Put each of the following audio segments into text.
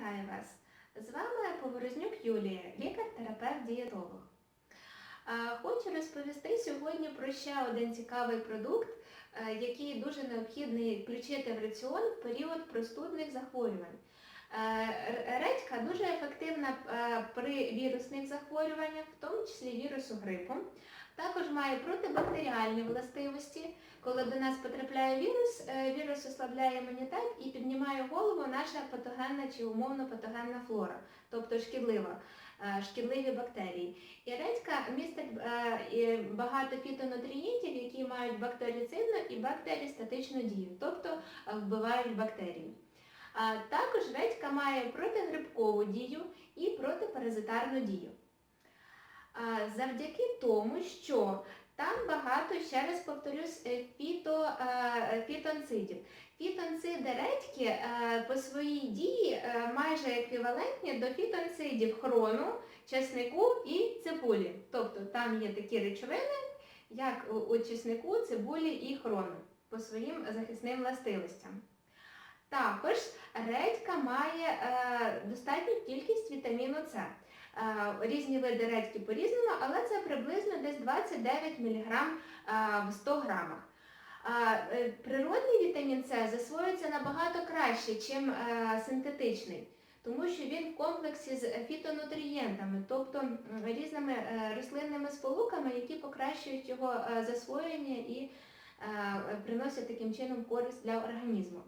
Вітаю вас! З вами Поворознюк Юлія, лікар-терапевт-дієтолог. Хочу розповісти сьогодні про ще один цікавий продукт, е, який дуже необхідний включити в раціон в період простудних захворювань. Е, Редька дуже ефективна е, при вірусних захворюваннях, в тому числі вірусу грипу. Також має протибактеріальні властивості. Коли до нас потрапляє вірус, е, вірус ослабляє імунітет і піднімає голову наша патогенна чи умовно патогенна флора, тобто шкідлива, е, шкідливі бактерії. І редька містить е, багато фітонутрієнтів, які мають бактерицидну і бактерістатичну дію, тобто вбивають бактерії. Також редька має протигрибкову дію і протипаразитарну дію. Завдяки тому, що там багато, ще раз повторюсь, е, фіто, е, фітонцидів. Фітонциди редьки е, по своїй дії майже еквівалентні до фітонцидів хрону, чеснику і цибулі. Тобто там є такі речовини, як у- чеснику, цибулі і хрону по своїм захисним властивостям. Також редька має достатню кількість вітаміну С. Е, Різні види редьки по-різному, але це приблизно десь 29 мг е, в 100 грамах. Е, Природний вітамін С засвоюється набагато краще, ніж синтетичний, тому що він в комплексі з фітонутрієнтами, тобто різними рослинними сполуками, які покращують його засвоєння і приносять таким чином користь для організму.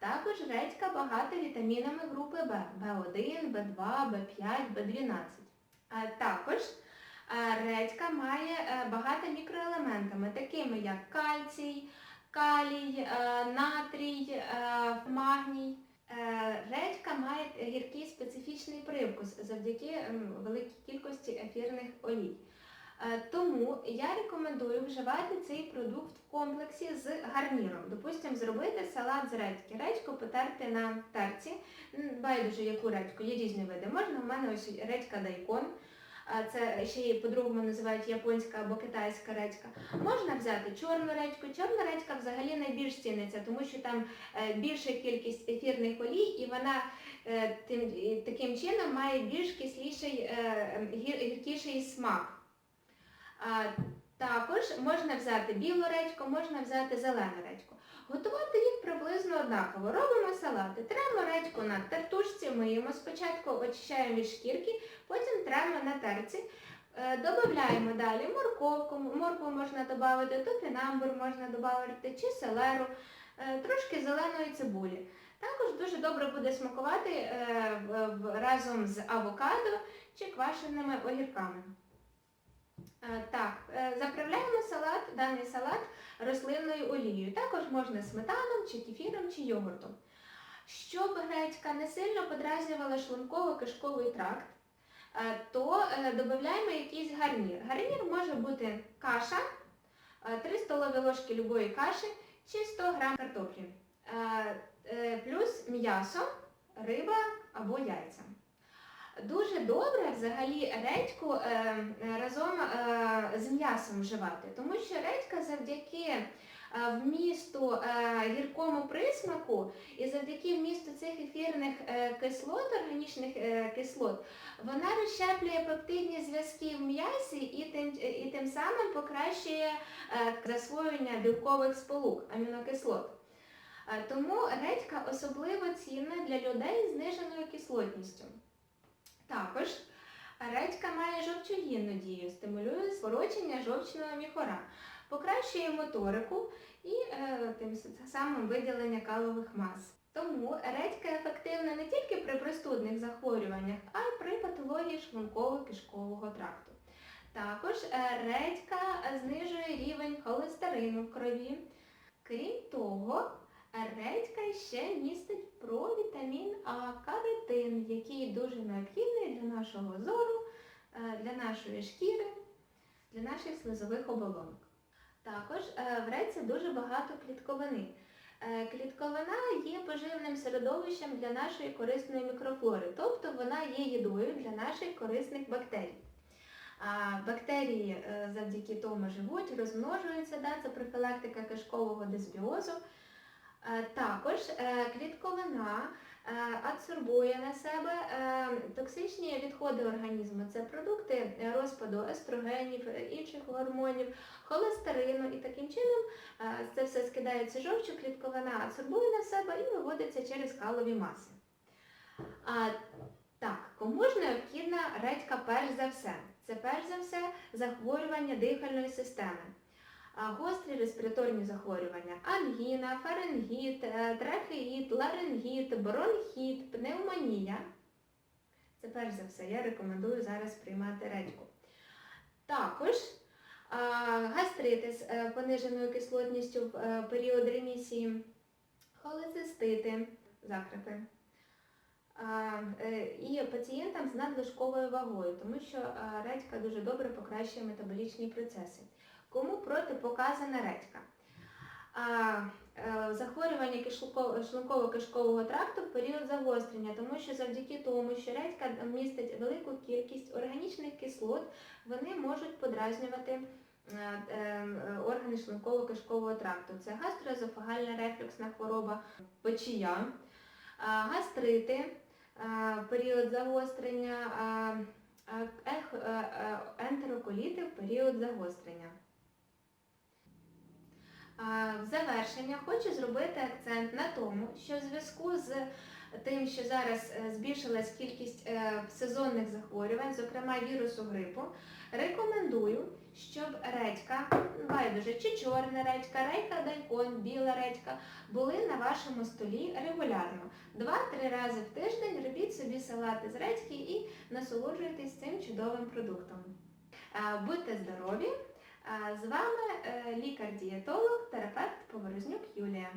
Також редька багата вітамінами групи В В1, В2, В5, В12. Також е, редька має е, багато мікроелементами, такими як кальцій, калій, е, натрій, е, магній. Е, Редька має гіркий специфічний привкус завдяки великій кількості ефірних олій. Е, Тому я рекомендую вживати цей продукт в комплексі з гарніром. Допустимо, зробити салат з редьки. Редьку потерти на терці, байдуже яку редьку, є різні види. Можна, в мене ось редька дайкон, це ще її по-другому називають японська або китайська редька. Можна взяти чорну редьку. Чорна редька взагалі найбільш ціниться, тому що там е, більша кількість ефірних олій і вона е, тим, таким чином має більш кисліший, гіркіший смак. Також можна взяти білу редьку, можна взяти зелену редьку. Готувати їх приблизно однаково. Робимо салати. Тремо редьку на тертушці, миємо спочатку, очищаємо від шкірки, потім тремо на терці. Е, Додаємо далі морковку, моркву можна додати, топінамбур можна додати, чи селеру, е, трошки зеленої цибулі. Також дуже добре буде смакувати е, разом з авокадо чи квашеними огірками. Е, Так, е, заправляємо салат, даний салат рослинною олією. Також можна сметаном, чи кефіром, чи йогуртом. Щоб гречка не сильно подразнювала шлунково-кишковий тракт, е, то додаємо якийсь гарнір. Гарнір може бути каша, е, 3 столові ложки любої каші чи 100 грам картоплі. Плюс м'ясо, риба або яйця. Дуже добре взагалі редьку е, разом е, з м'ясом вживати, тому що редька завдяки е, вмісту е, гіркому присмаку і завдяки вмісту цих ефірних е, кислот, органічних е, кислот, вона розщеплює пептидні зв'язки в м'ясі і тим, і тим самим покращує е, засвоєння білкових сполук, амінокислот. Е, Тому редька особливо цінна для людей з зниженою кислотністю. Також редька має жовчогінну дію, стимулює скорочення жовчного міхора, покращує моторику і е, тим самим виділення калових мас. Тому редька ефективна не тільки при простудних захворюваннях, а й при патології шлунково-кишкового тракту. Також е, редька знижує рівень холестерину в крові. Крім того, Редька ще містить провітамін А, каротин, який дуже необхідний для нашого зору, е, для нашої шкіри, для наших слизових оболонок. Також е, в редьці дуже багато клітковини. Е, Клітковина є поживним середовищем для нашої корисної мікрофлори, тобто вона є їдою для наших корисних бактерій. А бактерії завдяки тому живуть, розмножуються, да, це профілактика кишкового дисбіозу. Е, Також е, клітковина адсорбує на себе е, токсичні відходи організму. Це продукти е, розпаду естрогенів, е, інших гормонів, холестерину і таким чином е, це все скидається жовчу, клітковина адсорбує на себе і виводиться через калові маси. Так, кому ж необхідна редька перш за все? Це перш за все захворювання дихальної системи. Гострі респіраторні захворювання, ангіна, фарингіт, е, трахеїт, ларингіт, бронхіт, пневмонія. Це перш за все, я рекомендую зараз приймати редьку. Також гастрити з е, пониженою кислотністю в е, період ремісії, холецистити, закрепи. І пацієнтам з надлишковою вагою, тому що редька дуже добре покращує метаболічні процеси. Кому протипоказана редька? Е, захворювання шлунково-кишкового тракту в період загострення, тому що завдяки тому, що редька містить велику кількість органічних кислот, вони можуть подразнювати е, е, органи шлунково-кишкового тракту. Це гастроезофагальна рефлюксна хвороба, печія, гастрити, а, період загострення, ентероколіти в період загострення. В завершення хочу зробити акцент на тому, що в зв'язку з тим, що зараз е, збільшилась кількість е, сезонних захворювань, зокрема вірусу грипу, рекомендую, щоб редька, байдуже, чи чорна редька, рейка дайкон, біла редька, були на вашому столі регулярно. Два-три рази в тиждень робіть собі салати з редьки і насолоджуйтесь цим чудовим продуктом. Будьте здорові! З вами е, лікар-дієтолог, терапевт Поворознюк Юлія.